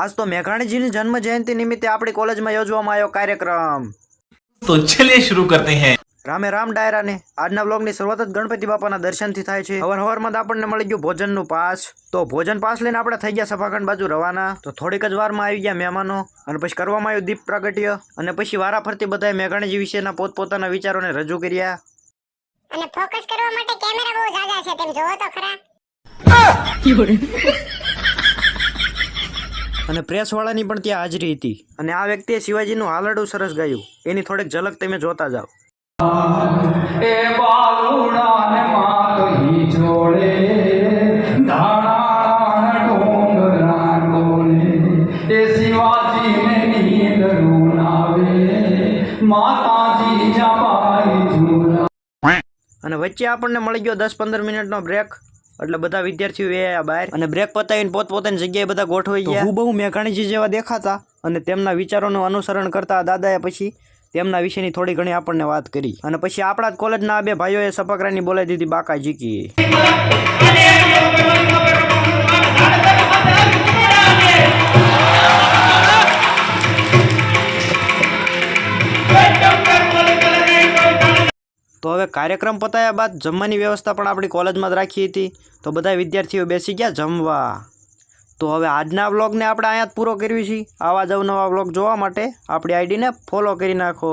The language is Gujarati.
આજ તો મેઘાણીજીની જન્મ જયંતિ નિમિત્તે આપણી કોલેજમાં યોજવામાં આવ્યો કાર્યક્રમ. તો ચલિએ શરૂ કરતે હૈ. રામે રામ ડાયરાને આજના વ્લોગની શરૂઆત જ ગણપતિ બાપાના દર્શનથી થાય છે. હવાર હવારમાં આપણને મળી ગયું ભોજનનું પાસ. તો ભોજન પાસ લઈને આપણે થઈ ગયા સભાખંડ બાજુ રવાના. તો થોડીક જ વારમાં આવી ગયા મહેમાનો. અને પછી કરવામાં આવ્યું દીપ પ્રગટ્ય. અને પછી વારા ફરતી બધાએ મેઘાણીજી વિશેના પોતપોતાના વિચારોને રજૂ કર્યા. અને ફોકસ કરવા માટે કેમેરા બહુ જાજા છે તેમ જોવો તો ખરા. અને પ્રેસવાળાની પણ ત્યાં હાજરી હતી. અને આ વ્યક્તિએ શિવાજીનું હાલરડું સરસ ગાયું. એની થોડીક ઝલક તમે જોતા જાઓ. એ બાલુડાને માતહી જોડે ધાણા ડોંગરા ડોલે એ શિવાજીને નીંદ રૂનાવે માતાજી જપાઈ અને વચ્ચે આપણને મળી ગયો દસ પંદર મિનિટનો બ્રેક એટલે બધા વિદ્યાર્થીઓ વ્યાયા બહાર અને બ્રેક પતાવીને પોતપોતાની જગ્યાએ બધા ગોઠવાઈ ગયા. હું બહુ મેઘાણીજી જેવા દેખાતા અને તેમના વિચારોનું અનુસરણ કરતા દાદાએ પછી તેમના વિશેની થોડી ઘણી આપણને વાત કરી. અને પછી આપણા જ કોલેજના બે ભાઈઓએ સપકરાની બોલાવી દીધી બાકા જીકી હવે કાર્યક્રમ પતાયા બાદ જમવાની વ્યવસ્થા પણ આપણી કોલેજમાં જ રાખી હતી. તો બધા વિદ્યાર્થીઓ બેસી ગયા જમવા. તો હવે આજના વ્લોગને આપણે અહીંયા જ પૂરો કરવી છે આવા જ અવનવા વ્લોગ જોવા માટે આપણી આઈડીને ફોલો કરી નાખો.